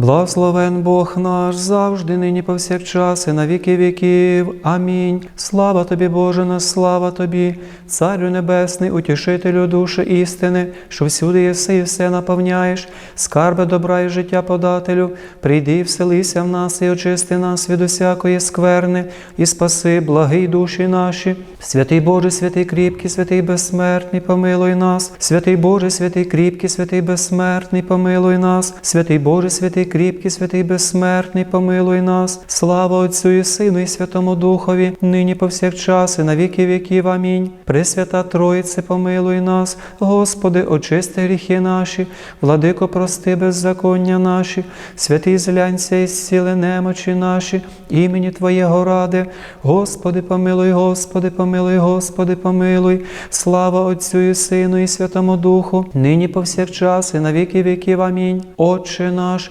Благословен Бог наш завжди, нині повсякчас і на віки віків. Амінь. Слава тобі, Боже, на слава тобі, Царю Небесний, утішителю душі істини, що всюди єси і все наповняєш, скарби добра і життя подателю, прийди вселися в нас і очисти нас від усякої скверни, і спаси, благий душі наші. Святий Боже, святий кріпкий, святий безсмертний, помилуй нас, святий Боже, святий кріпкий, святий безсмертний, помилуй нас, святий Боже, святий кріпкий, святий безсмертний, помилуй нас. Слава Отцю і Сину, і Святому Духові, нині повсякчас, і на віки віків. Амінь. Пресвята Троїце, помилуй нас, Господи, очисти гріхи наші, владико, прости беззаконня наші, святий злянься і зціли немочі наші, імені Твоєго ради, Господи, помилуй, Господи, помилуй, Господи, помилуй, слава Отцю і Сину, і Святому Духу, нині повсякчас, і на віки віків. Амінь. Отче наш,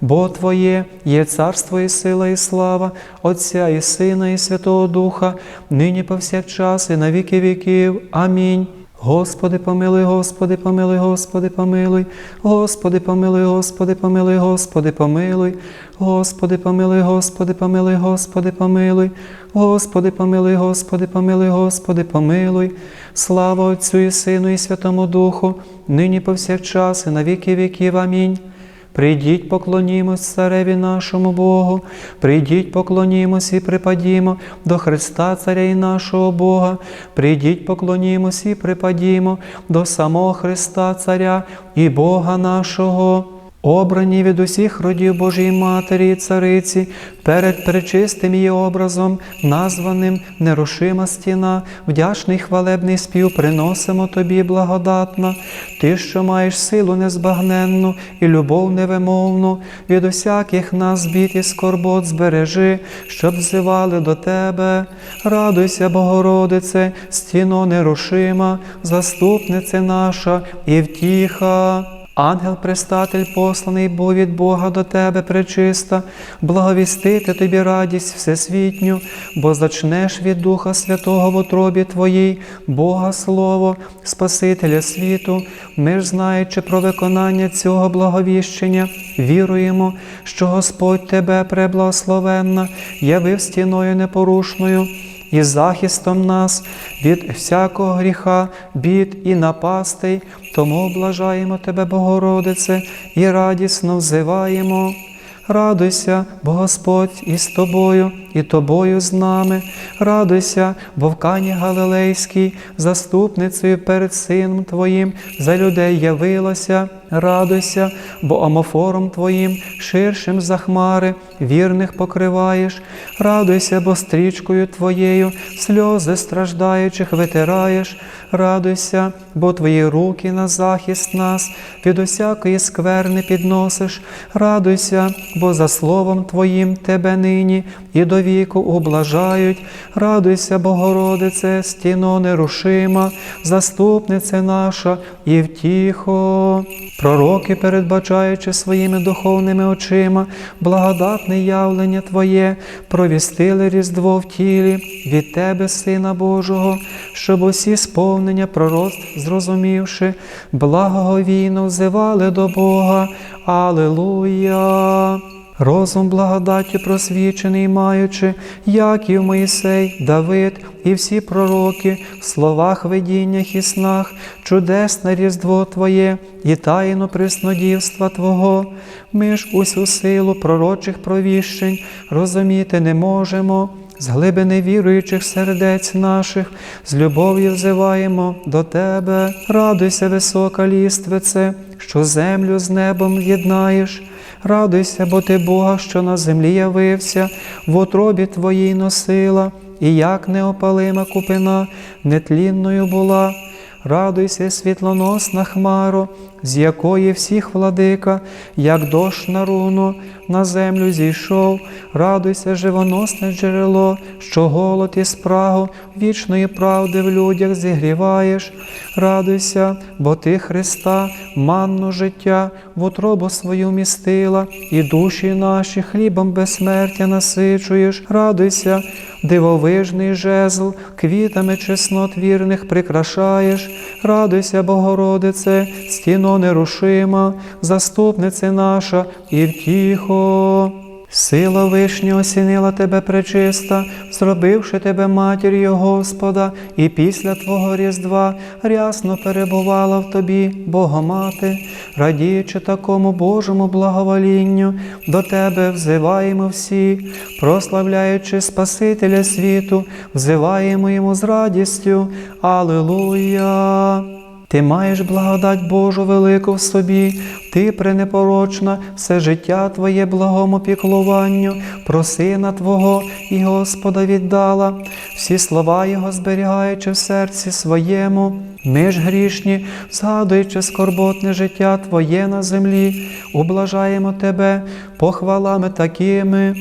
Бо Твоє є царство і сила, і слава, Отця і Сина, і Святого Духа, нині повсякчас, і на віки віків. Амінь. Господи, помилуй, Господи, помилуй, Господи, помилуй, Господи, помилуй, Господи, помилуй, Господи, помилуй, Господи, помилуй, Господи, помилуй, Господи, помилуй, Господи, помилуй, Господи, помилуй, Господи, помилуй, слава Отцю і Сину, і Святому Духу, нині повсякчас, і на віки віків. Амінь. Прийдіть, поклонімось цареві нашому Богу, прийдіть, поклонімось і припадімо до Христа, Царя і нашого Бога, прийдіть, поклонімось і припадімо до самого Христа, Царя і Бога нашого. Обрані від усіх родів Божої Матері і Цариці, перед пречистим її образом, названим нерушима стіна, вдячний хвалебний спів приносимо тобі благодатна, ти, що маєш силу незбагненну і любов невимовну, від усяких нас бід і скорбот збережи, щоб взивали до тебе. Радуйся, Богородице, стіно нерушима, заступнице наша і втіха. Ангел пристатель посланий був від Бога до тебе пречиста, благовістити тобі радість всесвітню, бо зачнеш від Духа Святого в утробі Твоїй, Бога Слово, Спасителя світу. Ми ж, знаючи про виконання цього благовіщення, віруємо, що Господь тебе, преблагословенна, явив стіною непорушною і захистом нас від всякого гріха, бід і напастей, тому облажаємо Тебе, Богородице, і радісно взиваємо. Радуйся, бо Господь із тобою, і тобою з нами. Радуйся, бо в Кані Галилейській, заступницею перед Сином Твоїм, за людей явилася. Радуйся, бо омофором Твоїм, ширшим за хмари, вірних покриваєш. Радуйся, бо стрічкою Твоєю сльози страждаючих витираєш. Радуйся, бо Твої руки на захист нас від усякої скверни підносиш. Радуйся, бо за словом Твоїм Тебе нині і до віку облажають. Радуйся, Богородице, стіно нерушима, заступнице наша і втіхо. Пророки, передбачаючи своїми духовними очима, благодатне явлення Твоє, провістили Різдво в тілі від Тебе, Сина Божого, щоб усі сповнення пророцтв, зрозумівши, благоговійно взивали до Бога. Аллилуйя! Розум благодаті просвічений, маючи, як і в Моїсей, Давид і всі пророки, в словах, видіннях і снах, чудесне різдво Твоє і тайну приснодівства Твого, ми ж усю силу пророчих провіщень розуміти не можемо. З глибини віруючих сердець наших, з любов'ю взиваємо до Тебе, радуйся, висока ліствице, що землю з небом єднаєш. Радуйся, бо ти Бога, що на землі явився, в отробі Твоїй носила, і як неопалима купина нетлінною була. Радуйся, світлоносна хмаро, з якої всіх владика, як дощ на руну, на землю зійшов, радуйся, живоносне джерело, що голод і спрагу вічної правди в людях зігріваєш. Радуйся, бо ти Христа, манну життя, в утробу свою містила, і душі наші хлібом безсмертя насичуєш. Радуйся, дивовижний жезл, квітами чеснот вірних прикрашаєш. Радуйся, Богородице, стіно нерушима, заступнице наша і втіхо. Сила вишня осінила тебе пречиста, зробивши тебе матір'ю Господа, і після Твого Різдва рясно перебувала в тобі, Богомати, радіючи такому Божому благоволінню, до тебе взиваємо всі, прославляючи Спасителя світу, взиваємо йому з радістю. Алилуя! Ти маєш благодать Божу велику в собі, ти пренепорочна, все життя Твоє благому піклуванню, про Сина Твого і Господа віддала, всі слова Його зберігаючи в серці своєму. Ми ж грішні, згадуючи скорботне життя Твоє на землі, ублажаємо Тебе похвалами такими.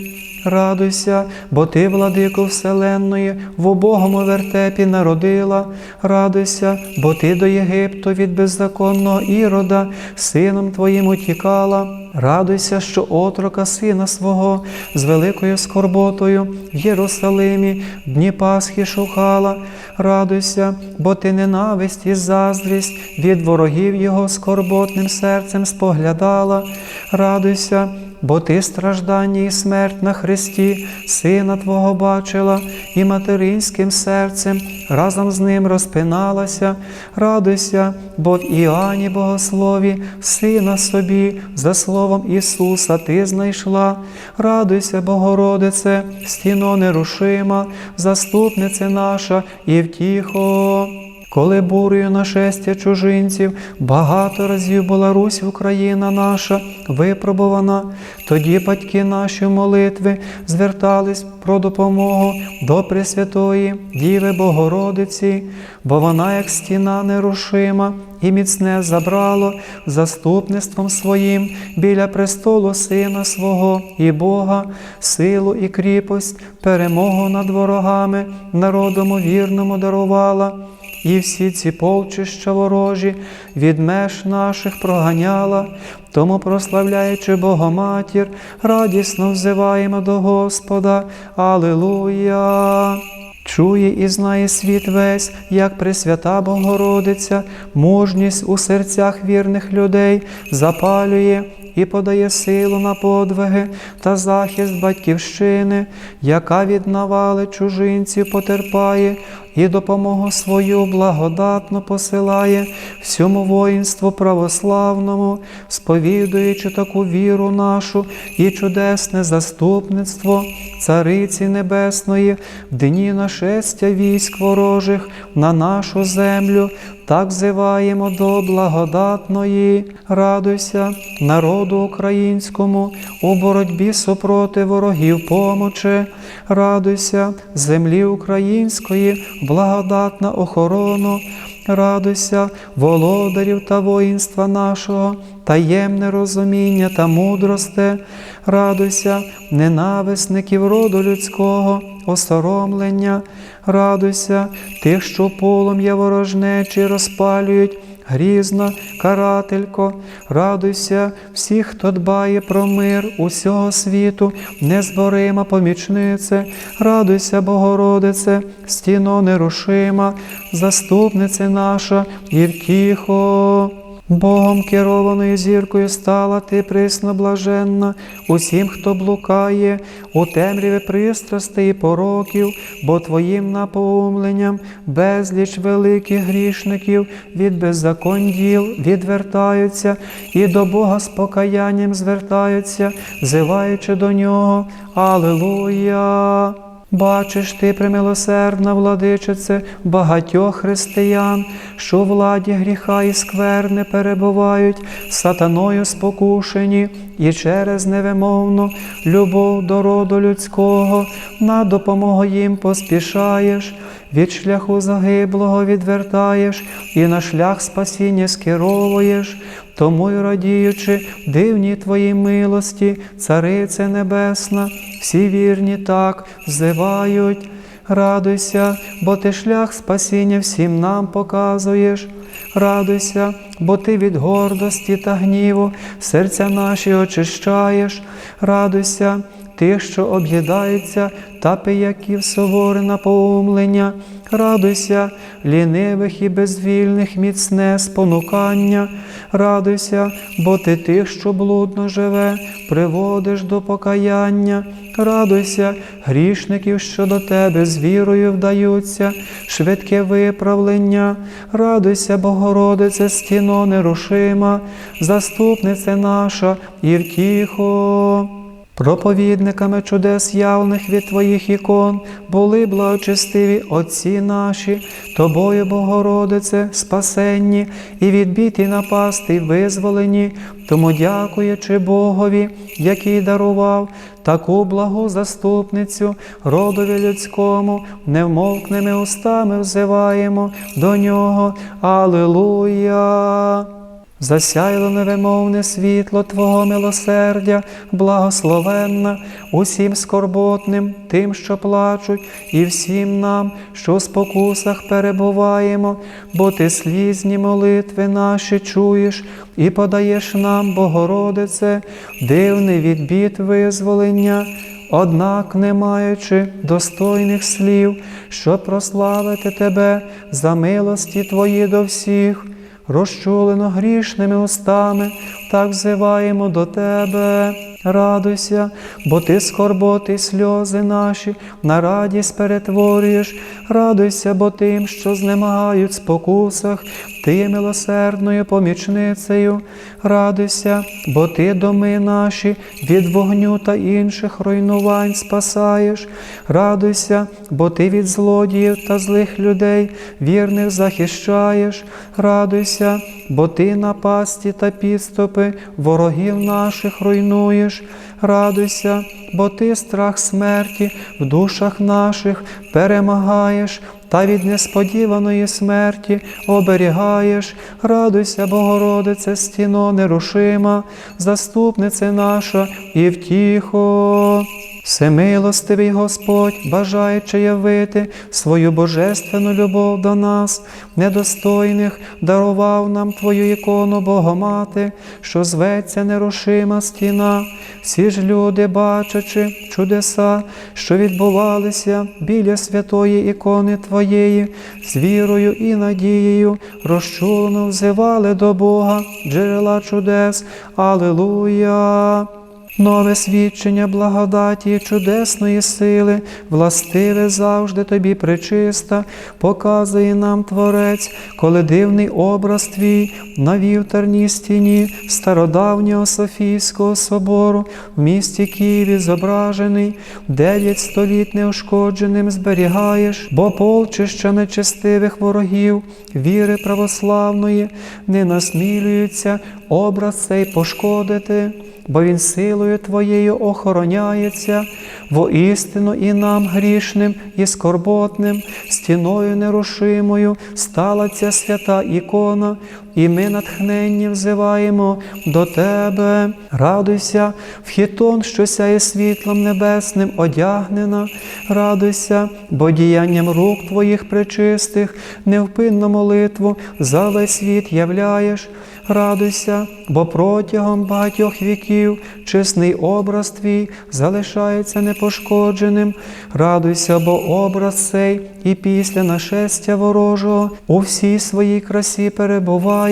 Радуйся, бо ти, владико Вселенної, в убогому вертепі народила. Радуйся, бо ти до Єгипту від беззаконного ірода, сином твоїм утікала. Радуйся, що отрока сина свого з великою скорботою в Єрусалимі дні Пасхи шукала. Радуйся, бо ти ненависть і заздрість від ворогів його скорботним серцем споглядала. Радуйся, бо ти страждання і смерть на Христі, Сина Твого бачила, і материнським серцем разом з ним розпиналася. Радуйся, бо в Іоанні Богослові, Сина собі, за словом Ісуса ти знайшла. Радуйся, Богородице, стіно нерушима, заступнице наша і втіхо. Коли бурею нашестя чужинців багато разів була Русь Україна наша випробувана, тоді батьки наші молитви звертались про допомогу до Пресвятої Діви Богородиці, бо вона, як стіна нерушима, і міцне забрало заступництвом своїм біля престолу Сина свого і Бога, силу і кріпость, перемогу над ворогами, народому вірному дарувала. І всі ці полчища ворожі від меж наших проганяла, тому, прославляючи Богоматір, радісно взиваємо до Господа. Алилуя! Чує і знає світ весь, як Пресвята Богородиця, мужність у серцях вірних людей запалює і подає силу на подвиги та захист батьківщини, яка від навали чужинців потерпає, і допомогу свою благодатно посилає всьому воїнству православному, сповідуючи таку віру нашу і чудесне заступництво Цариці Небесної в дні нашестя військ ворожих на нашу землю. Так взиваємо до благодатної, радуйся, народу українському у боротьбі супроти ворогів помочи, радуйся, землі української, благодатна охорону, радуйся, володарів та воїнства нашого, таємне розуміння та мудросте, радуйся, ненависників роду людського, осоромлення, радуйся, тих, що полум'я ворожнечі розпалюють. Грізна, карателько, радуйся всіх, хто дбає про мир усього світу, незборима помічнице, радуйся, Богородице, стіно нерушима, заступнице наша і втіхо. Богом керованою зіркою стала ти присно блаженна усім, хто блукає, у темряві пристрастей і пороків, бо Твоїм напоумленням безліч великих грішників від беззаконь діл відвертаються і до Бога з покаянням звертаються, зиваючи до нього. Алилуя! Бачиш ти, примилосердна владичице, багатьох християн, що в владі гріха і скверни перебувають, сатаною спокушені, і через невимовну любов до роду людського. На допомогу їм поспішаєш, від шляху загиблого відвертаєш і на шлях спасіння скеровуєш. Тому й радіючи, дивні твої милості, Царице Небесна, всі вірні так взивають. Радуйся, бо ти шлях спасіння всім нам показуєш. Радуйся, бо ти від гордості та гніву серця наші очищаєш. Радуйся, тих, що об'їдаються, та пияків суворе напоумлення. Радуйся, лінивих і безвільних міцне спонукання. Радуйся, бо ти тих, що блудно живе, приводиш до покаяння. Радуйся, грішників, що до тебе з вірою вдаються, швидке виправлення. Радуйся, Богородице, стіно нерушима, заступниця наша і втіхо. Проповідниками чудес явних від Твоїх ікон були благочестиві Отці наші, Тобою, Богородице, спасенні і відбіті напасти визволені, тому дякуючи Богові, який дарував таку благу заступницю родові людському, невмовкними устами взиваємо до нього. Алилуя! Засяяло невимовне світло Твого милосердя, благословенна усім скорботним, тим, що плачуть, і всім нам, що в спокусах перебуваємо, бо Ти слізні молитви наші чуєш і подаєш нам, Богородице, дивний від бід визволення. Однак, не маючи достойних слів, щоб прославити Тебе за милості Твої до всіх, розчулено грішними устами, так взиваємо до Тебе. Радуйся, бо ти скорботи сльози наші на радість перетворюєш. Радуйся, бо тим, що знемагають спокусах, ти є милосердною помічницею. Радуйся, бо ти доми наші від вогню та інших руйнувань спасаєш. Радуйся, бо ти від злодіїв та злих людей вірних захищаєш. Радуйся, бо ти напасті та підступи ворогів наших руйнуєш. Радуйся, бо ти страх смерті в душах наших перемагаєш. Та від несподіваної смерті оберігаєш, радуйся, Богородице, стіно нерушима, заступниця наша і втіхо. Всемилостивий Господь, бажаючи явити свою божественну любов до нас, недостойних, дарував нам Твою ікону Богомати, що зветься нерушима стіна. Всі ж люди, бачачи чудеса, що відбувалися біля святої ікони Твоєї, з вірою і надією, розчулено взивали до Бога, джерела чудес. Алилуя! Нове свідчення благодаті чудесної сили, властиве завжди тобі причиста, показує нам Творець, коли дивний образ твій на вівтарній стіні стародавнього Софійського собору в місті Києві зображений, дев'ять століть неушкодженим зберігаєш, бо полчища нечестивих ворогів, віри православної, не насмілюються образ цей пошкодити бо він силою Твоєю охороняється, воістину і нам грішним і скорботним, стіною нерушимою стала ця свята ікона, і ми натхненні взиваємо до Тебе. Радуйся, в хітон, що сяє світлом небесним, одягнена, радуйся, бо діянням рук Твоїх пречистих, невпинну молитву за весь світ являєш. Радуйся, бо протягом багатьох віків чесний образ твій залишається непошкодженим. Радуйся, бо образ цей і після нашестя ворожого у всій своїй красі перебуває.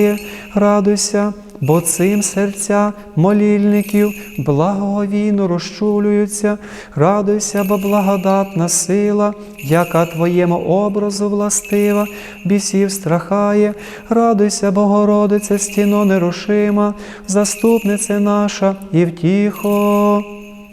Радуйся, бо цим серця молільників благовійно розчулюються, радуйся, бо благодатна сила, яка Твоєму образу властива, бісів страхає, радуйся, Богородице, стіно нерушима, заступниця наша і втіхо.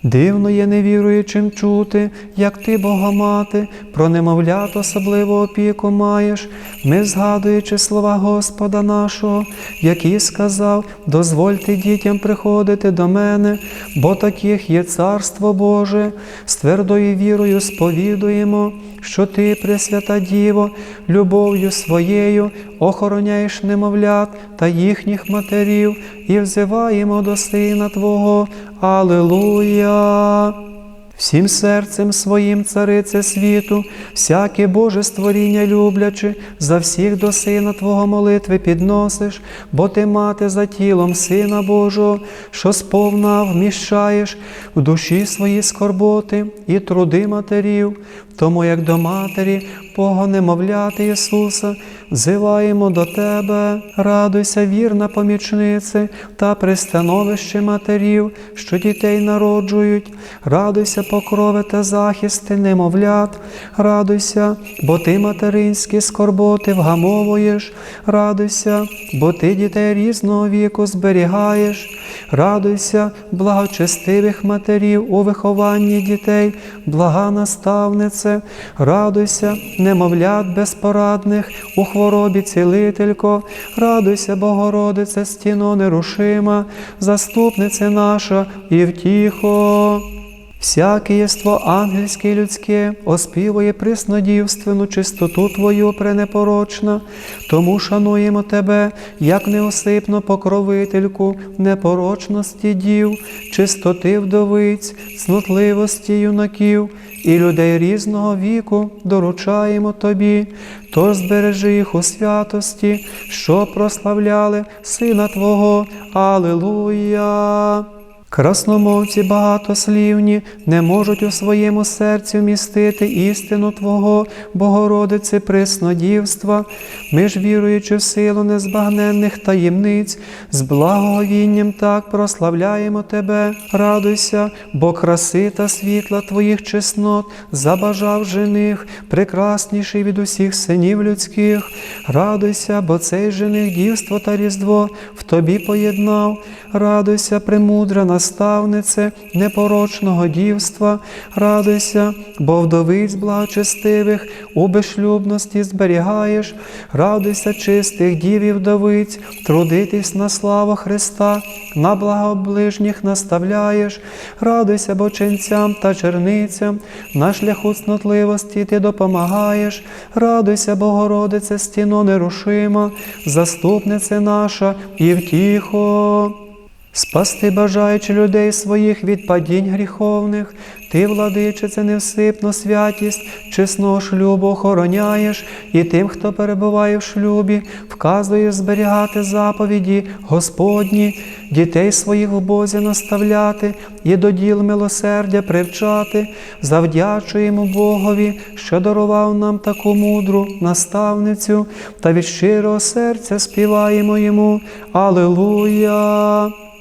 Дивно є невіруючим чути, як ти, Богомати, про немовлят особливу опіку маєш, ми, згадуючи слова Господа нашого, який сказав: дозвольте дітям приходити до мене, бо таких є Царство Боже, з твердою вірою сповідуємо, що ти, Пресвята Діво, любов'ю своєю охороняєш немовлят та їхніх матерів і взиваємо до Сина Твого. Аллилуйя! Всім серцем своїм, царице світу, всяке Боже створіння люблячи, за всіх до Сина Твого молитви підносиш, бо ти мати за тілом Сина Божого, що сповна вміщаєш в душі свої скорботи і труди матерів, тому як до матері Бога немовляти Ісуса, взиваємо до Тебе, радуйся, вірна помічнице та пристановище матерів, що дітей народжують, радуйся, покрови та захисти немовлят, радуйся, бо ти материнські скорботи вгамовуєш, радуйся, бо ти дітей різного віку зберігаєш, радуйся, благочестивих матерів у вихованні дітей, блага наставнице, радуйся, немовлят безпорадних у хворобі цілителько, радуйся, Богородице, стіно нерушима, заступниця наша і втіхо. Всяке єство ангельське і людське оспівує приснодівственну чистоту Твою пренепорочна, тому шануємо Тебе, як неосипну покровительку непорочності дів, чистоти вдовиць, цнотливості юнаків і людей різного віку доручаємо Тобі, то збережи їх у святості, що прославляли Сина Твого. Алилуя! Красномовці багатослівні не можуть у своєму серці вмістити істину Твого, Богородице, преснодівства. Ми ж, віруючи в силу незбагненних таємниць, з благоговінням так прославляємо Тебе, радуйся, бо краси та світла Твоїх чеснот забажав жених, прекрасніший від усіх синів людських. Радуйся, бо цей жених дівство та різдво в Тобі поєднав. Радуйся, премудра наставнице непорочного дівства, радуйся, бо вдовиць благочестивих у безшлюбності зберігаєш, радуйся, чистих дів і вдовиць, трудитись на славу Христа, на благо ближніх наставляєш, радуйся, бо ченцям та черницям, на шляху цнотливості ти допомагаєш, радуйся, Богородице, стіно нерушима, заступнице наша і втіхо. Спасти, бажаючи людей своїх від падінь гріховних, ти, владичице, невсипну святість, чесного шлюбу охороняєш, і тим, хто перебуває в шлюбі, вказуєш зберігати заповіді Господні, дітей своїх в Бозі наставляти і до діл милосердя привчати, завдячуємо Богові, що дарував нам таку мудру наставницю, та від щирого серця співаємо йому. Алилуя!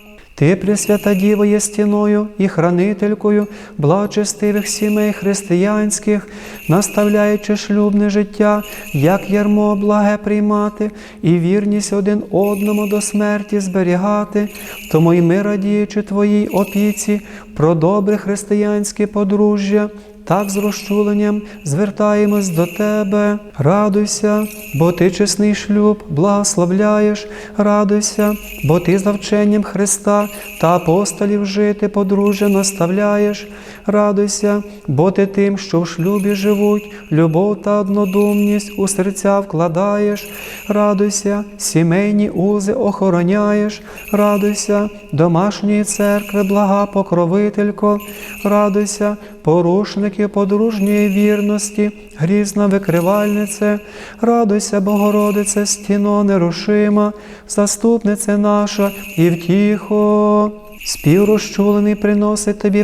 Ти, Пресвята Діво, є стіною і хранителькою благочестивих сімей християнських, наставляючи шлюбне життя, як ярмо благе приймати, і вірність один одному до смерті зберігати, тому й ми, радіючи Твоїй опіці, про добре християнське подружжя. Так з розчуленням звертаємось до Тебе, радуйся, бо Ти чесний шлюб, благословляєш, радуйся, бо Ти за вченням Христа та апостолів жити подружжя наставляєш, радуйся, бо Ти тим, що в шлюбі живуть, любов та однодумність у серця вкладаєш, радуйся, сімейні узи охороняєш, радуйся, домашньої церкви, блага покровителько, радуйся, порушники подружньої вірності, грізна викривальнице, радуйся, Богородице, стіно нерушима, заступнице наша і втіхо. Спів розчулений приносить тобі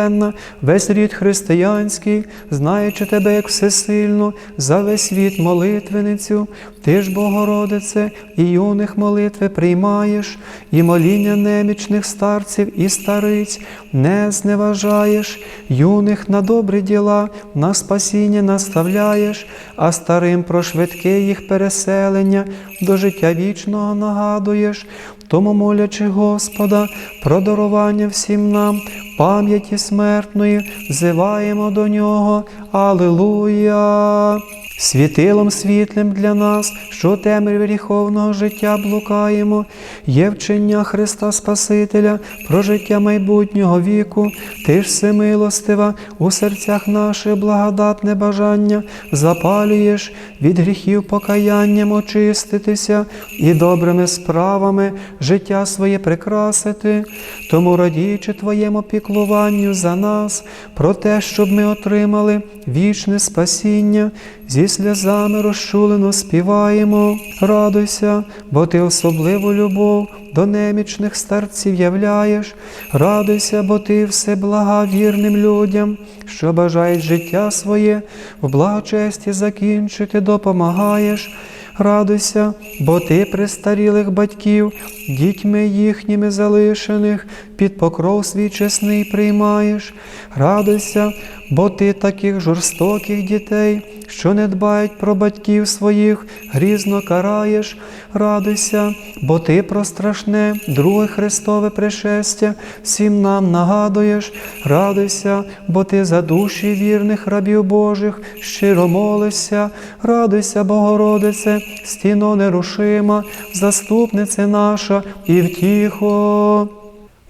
преблагословенна, весь рід християнський, знаючи тебе як всесильну, за весь світ молитвеницю, ти ж, Богородице, і юних молитви приймаєш, і моління немічних старців і стариць не зневажаєш, юних на добрі діла, на спасіння наставляєш, а старим про швидке їх переселення до життя вічного нагадуєш. Тому молячи Господа про дарування всім нам, пам'яті смертної, взиваємо до нього. Алилуя! Світилом світлим для нас, що темряві гріховного життя блукаємо, є вчення Христа Спасителя про життя майбутнього віку, ти ж всемилостива, у серцях наших благодатне бажання. Запалюєш від гріхів покаянням очиститися і добрими справами життя своє прикрасити, тому радіючи Твоєму піклуванню за нас, про те, щоб ми отримали вічне спасіння, зі сльозами розчулено співаємо. Радуйся, бо ти особливу любов до немічних старців являєш. Радуйся, бо ти все блага вірним людям, що бажають життя своє в благочесті закінчити, допомагаєш. Радуйся, бо ти престарілих батьків, дітьми їхніми залишених, під покров свій чесний приймаєш. Радуйся, бо ти таких жорстоких дітей, що не дбають про батьків своїх, грізно караєш. Радуйся, бо ти про страшне, друге Христове пришестя всім нам нагадуєш. Радуйся, бо ти за душі вірних рабів Божих щиро молишся. Радуйся, Богородице, стіно нерушима, заступниця наша і втіхо.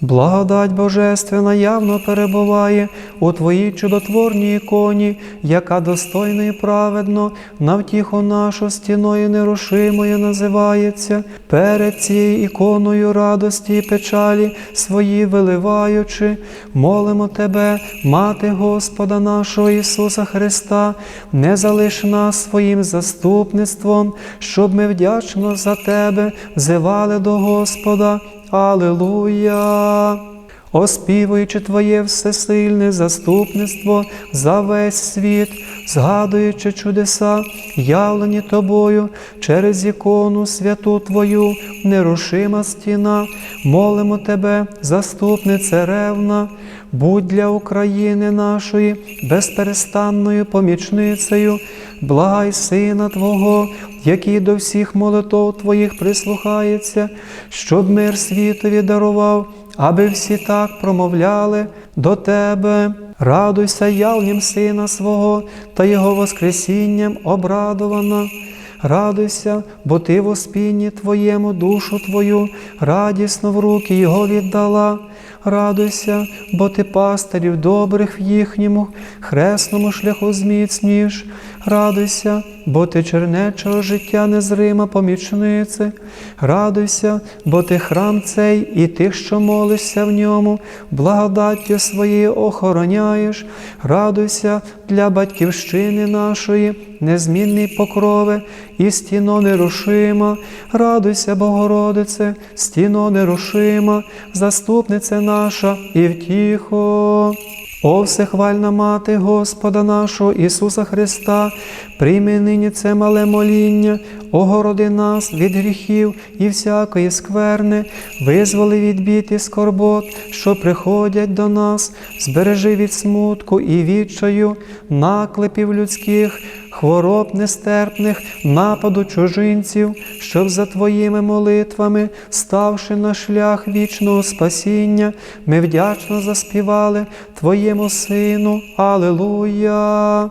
Благодать Божественна явно перебуває у Твоїй чудотворній іконі, яка достойно і праведно на втіху нашу стіною нерушимою називається, перед цією іконою радості і печалі свої виливаючи, молимо Тебе, Мати Господа нашого Ісуса Христа, не залиш нас своїм заступництвом, щоб ми вдячно за Тебе взивали до Господа. Аллилуйя! Оспівуючи Твоє всесильне заступництво за весь світ, згадуючи чудеса, явлені Тобою через ікону святу Твою, нерушима стіна, молимо Тебе, заступнице ревна, будь для України нашої безперестанною помічницею, благай Сина Твого, який до всіх молитов Твоїх прислухається, щоб мир світові дарував, аби всі так промовляли до Тебе. Радуйся явнім Сина свого та Його Воскресінням обрадована. Радуйся, бо ти в оспінні Твоєму душу Твою радісно в руки Його віддала. Радуйся, бо ти пастирів добрих в їхньому хресному шляху зміцніш. Радуйся, бо ти чернечого життя незрима помічнице. Радуйся, бо ти храм цей і тих, що молишся в ньому, благодаттю своєю охороняєш. Радуйся для батьківщини нашої, незмінний покрове, і стіно нерушима. Радуйся, Богородице, стіно нерушима, заступниця наша і втіхо. О, всехвальна мати Господа нашого Ісуса Христа, прийми нині це мале моління, огороди нас від гріхів і всякої скверни, визволи від бід і скорбот, що приходять до нас, збережи від смутку і відчаю, наклепів людських. Хвороб нестерпних, нападу чужинців, щоб за Твоїми молитвами, ставши на шлях вічного спасіння, ми вдячно заспівали Твоєму Сину. Алилуя!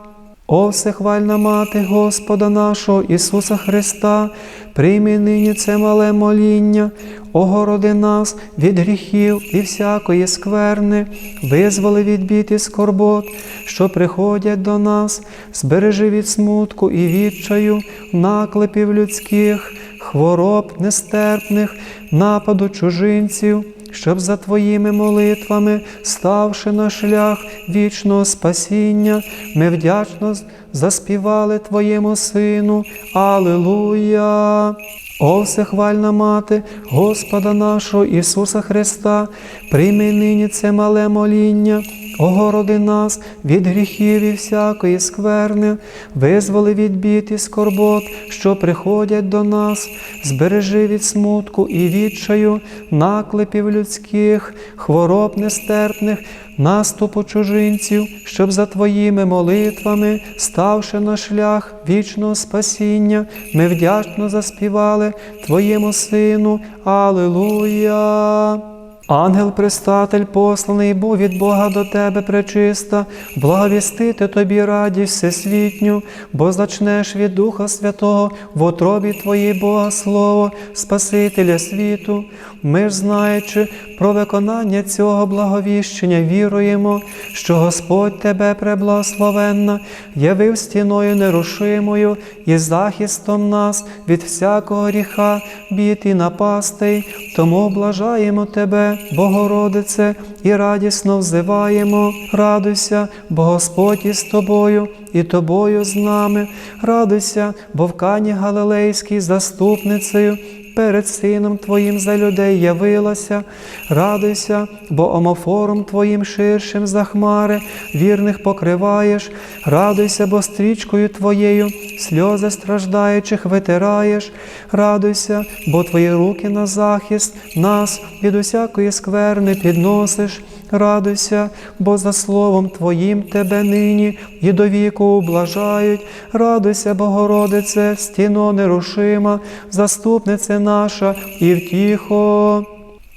О, всехвальна мати Господа нашого Ісуса Христа, прийми нині це мале моління, огороди нас від гріхів і всякої скверни, визволи від бід і скорбот, що приходять до нас, збережи від смутку і відчаю, наклепів людських, хвороб нестерпних, нападу чужинців щоб за Твоїми молитвами, ставши на шлях вічного спасіння, ми вдячно заспівали Твоєму Сину. Алилуя! О, всехвальна мати, Господа нашого Ісуса Христа, прийми нині це мале моління, огороди нас від гріхів і всякої скверни, визволи від бід і скорбот, що приходять до нас, збережи від смутку і відчаю, наклепів людських, хвороб нестерпних, наступу чужинців, щоб за Твоїми молитвами, ставши на шлях вічного спасіння, ми вдячно заспівали Твоєму Сину. Алилуя! Ангел пристатель посланий був від Бога до тебе пречиста, благовістити тобі радість всесвітню, бо зачнеш від Духа Святого в отробі Твоїй Бога Слово, Спасителя світу. Ми ж, знаючи про виконання цього благовіщення, віруємо, що Господь тебе преблагословенна, явив стіною нерушимою і захистом нас від всякого гріха, бід і напастей, тому блажаємо тебе. Богородице, і радісно взиваємо, радуйся, бо Господь із тобою, і тобою з нами, радуйся, бо в Кані Галилейській заступницею. Перед сином Твоїм за людей явилася, радуйся, бо омофором Твоїм ширшим за хмари вірних покриваєш, радуйся, бо стрічкою Твоєю сльози страждаючих витираєш, радуйся, бо Твої руки на захист нас від усякої скверни підносиш. Радуйся, бо за словом Твоїм Тебе нині і до віку облажають. Радуйся, Богородице, стіно нерушима, заступниця наша і втіхо.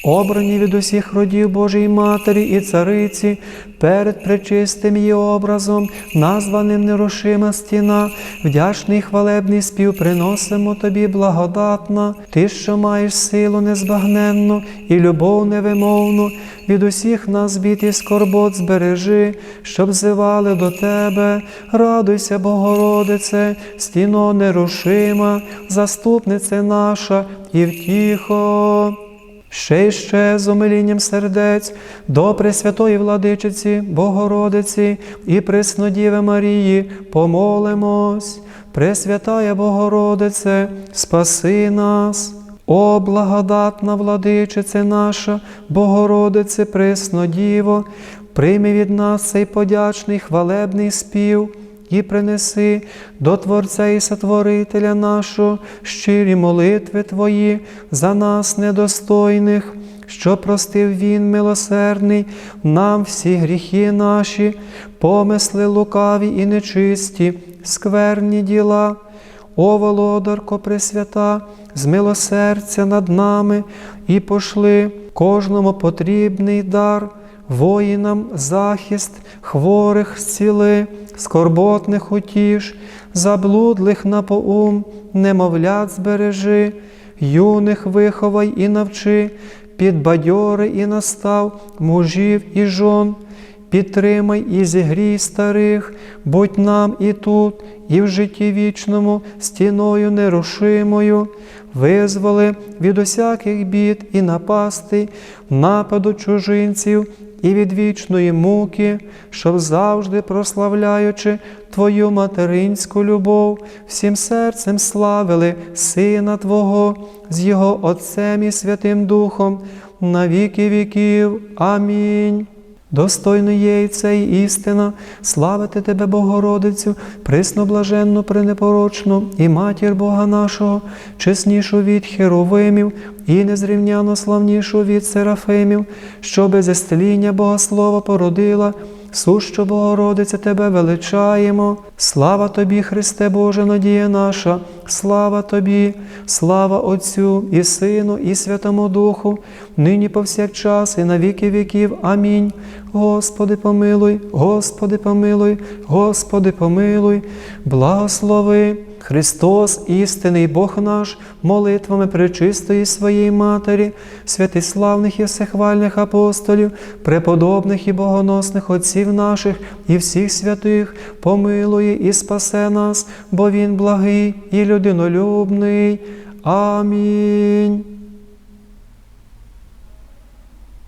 Обрані від усіх родів Божої Матері і Цариці, перед пречистим її образом, названим нерушима стіна, вдячний хвалебний спів приносимо тобі благодатна, ти, що маєш силу незбагненну і любов невимовну, від усіх нас бід скорбот збережи, щоб зивали до тебе. Радуйся, Богородице, стіно нерушима, заступниця наша і втіхо. Ще й ще з умилінням сердець до Пресвятої владичиці, Богородиці і Преснодіви Марії помолимось. Пресвятая Богородице, спаси нас. О, благодатна владичице наша, Богородице, Преснодіво, прийми від нас цей подячний хвалебний спів і принеси до Творця і Сотворителя нашого щирі молитви Твої за нас недостойних, що простив Він милосердний нам всі гріхи наші, помисли лукаві і нечисті, скверні діла. О, володарко Пресвята, змилосердя над нами і пошли кожному потрібний дар, воїнам захист, хворих зціли, скорботних утіш, заблудлих на поум, немовлят збережи, юних виховай і навчи, підбадьори і настав мужів і жон. Підтримай і зігрій старих, будь нам і тут, і в житті вічному, стіною нерушимою, визволи від усяких бід і напастей, нападу чужинців і від вічної муки, щоб завжди прославляючи Твою материнську любов, всім серцем славили Сина Твого з Його Отцем і Святим Духом, на віки віків. Амінь. Достойно є і це і істина, славити Тебе, Богородицю, присноблаженну, пренепорочну, і матір Бога нашого, чеснішу від херовимів, і незрівняно славнішу від серафимів, що без істеління Богослова породила, Сущо Богородиця Тебе величаємо, слава Тобі, Христе Боже, надія наша, слава Тобі, слава Отцю і Сину, і Святому Духу, нині повсякчас, і на віки віків. Амінь. Господи, помилуй, Господи, помилуй, Господи, помилуй, благослови. Христос, істинний Бог наш, молитвами пречистої своєї Матері, святиславних і всехвальних апостолів, преподобних і богоносних отців наших і всіх святих, помилує і спасе нас, бо Він благий і людинолюбний. Амінь.